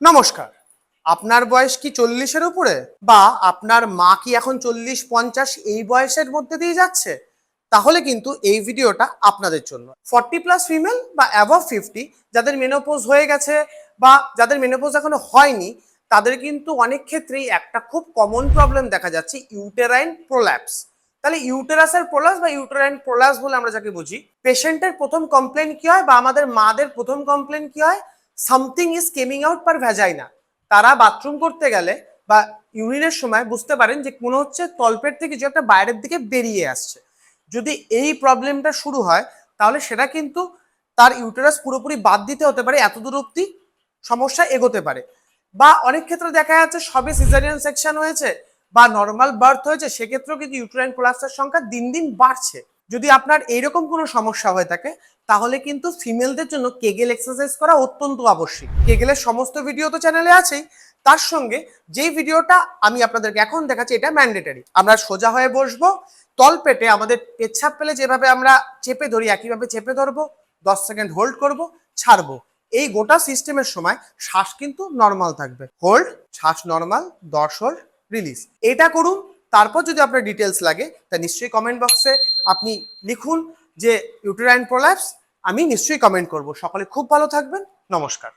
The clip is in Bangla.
নমস্কার। আপনার বয়স কি চল্লিশের উপরে? বা আপনার মা কি এখন চল্লিশ পঞ্চাশ এই বয়সের মধ্যে দিয়ে যাচ্ছে? তাহলে কিন্তু এই ভিডিওটা আপনাদের জন্য। ফর্টি প্লাস ফিমেল বা অ্যাবভ ফিফটি যাদের মেনোপোজ হয়ে গেছে বা যাদের মেনোপোজ এখনও হয়নি, তাদের কিন্তু অনেক ক্ষেত্রেই একটা খুব কমন প্রবলেম দেখা যাচ্ছে ইউটেরাইন প্রোল্যাপস তাহলে ইউটেরাসের প্রোলাপস বা ইউটেরাইন প্রোলাপস বলে আমরা যাকে বুঝি পেশেন্টের প্রথম কমপ্লেন কি হয় বা আমাদের মাদের প্রথম কমপ্লেন কি হয়? Something is coming out per vagina. তারা বাথরুম করতে গেলে বা ইউরিনের সময় বুঝতে পারেন যে মনে হচ্ছে তলপেট থেকে কিছু একটা বাইরের দিকে বেরিয়ে আসছে। যদি এই প্রবলেমটা শুরু হয়, তাহলে সেটা কিন্তু তার ইউটেরাস পুরোপুরি বাদ দিতে হতে পারে, এত দূর অব্দি সমস্যা এগোতে পারে। বা অনেক ক্ষেত্রে দেখা যাচ্ছে সবে সিজারিয়ান সেকশন হয়েছে বা নর্মাল বার্থ হয়েছে, সেক্ষেত্রেও কিন্তু ইউটেরাইন প্রোলাপসের সংখ্যা দিন দিন বাড়ছে। যদি আপনার এইরকম কোনো সমস্যা হয়ে থাকে, তাহলে কিন্তু ফিমেলদের জন্য কেগেল এক্সারসাইজ করা অত্যন্ত আবশ্যিক। কেগেলের সমস্ত ভিডিও তো চ্যানেলে আছেই। তার সঙ্গে যেই ভিডিওটা আমি আপনাদেরকে এখন দেখাচ্ছি, এটা ম্যান্ডেটারি আমরা সোজা হয়ে বসবো, তল পেটে আমাদের পেচ্ছাপ পেলে যেভাবে আমরা চেপে ধরি, একইভাবে চেপে ধরবো, দশ সেকেন্ড হোল্ড করব, ছাড়বো। এই গোটা সিস্টেমের সময় শ্বাস কিন্তু নর্মাল থাকবে। হোল্ড শ্বাস নর্মাল দশ হোল্ড রিলিজ এটা করুন, তারপর যদি আপনার ডিটেলস লাগে, তা নিশ্চয়ই কমেন্ট বক্সে আপনি লিখুন যে ইউটেরাইন প্রোল্যাপস আমি নিশ্চয়ই কমেন্ট করব। সকলে খুব ভালো থাকবেন। নমস্কার।